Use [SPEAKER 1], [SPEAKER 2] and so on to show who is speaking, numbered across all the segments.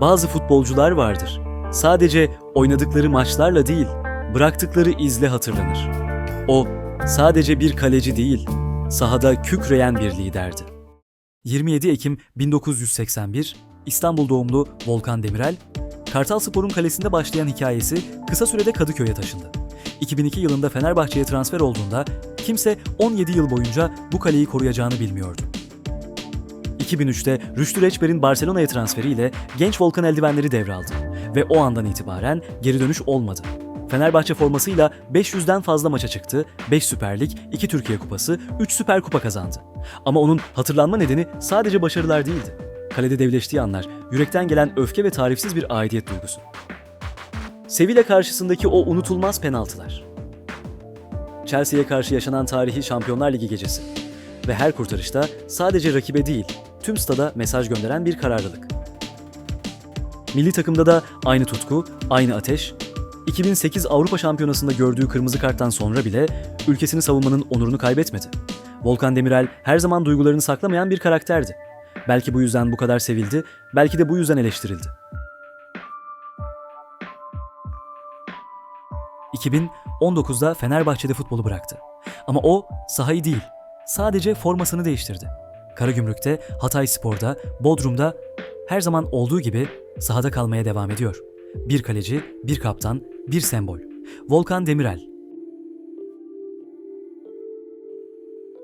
[SPEAKER 1] Bazı futbolcular vardır. Sadece oynadıkları maçlarla değil, bıraktıkları izle hatırlanır. O sadece bir kaleci değil, sahada kükreyen bir liderdi. 27 Ekim 1981 İstanbul doğumlu Volkan Demirel, Kartal Spor'un kalesinde başlayan hikayesi kısa sürede Kadıköy'e taşındı. 2002 yılında Fenerbahçe'ye transfer olduğunda kimse 17 yıl boyunca bu kaleyi koruyacağını bilmiyordu. 2003'te Rüştü Reçber'in Barcelona'ya transferiyle genç Volkan eldivenleri devraldı ve o andan itibaren geri dönüş olmadı. Fenerbahçe formasıyla 500'den fazla maça çıktı, 5 Süper Lig, 2 Türkiye Kupası, 3 Süper Kupa kazandı. Ama onun hatırlanma nedeni sadece başarılar değildi. Kalede devleştiği anlar, yürekten gelen öfke ve tarifsiz bir aidiyet duygusu. Sevilla karşısındaki o unutulmaz penaltılar. Chelsea'ye karşı yaşanan tarihi Şampiyonlar Ligi gecesi ve her kurtarışta sadece rakibe değil, tüm stada mesaj gönderen bir kararlılık. Milli takımda da aynı tutku, aynı ateş, 2008 Avrupa Şampiyonası'nda gördüğü kırmızı karttan sonra bile ülkesini savunmanın onurunu kaybetmedi. Volkan Demirel her zaman duygularını saklamayan bir karakterdi. Belki bu yüzden bu kadar sevildi, belki de bu yüzden eleştirildi. 2019'da Fenerbahçe'de futbolu bıraktı. Ama o sahayı değil, sadece formasını değiştirdi. Karagümrük'te, Hatay Spor'da, Bodrum'da her zaman olduğu gibi sahada kalmaya devam ediyor. Bir kaleci, bir kaptan, bir sembol. Volkan Demirel.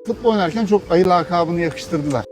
[SPEAKER 2] Futbol oynarken çok ayı lakabını yakıştırdılar.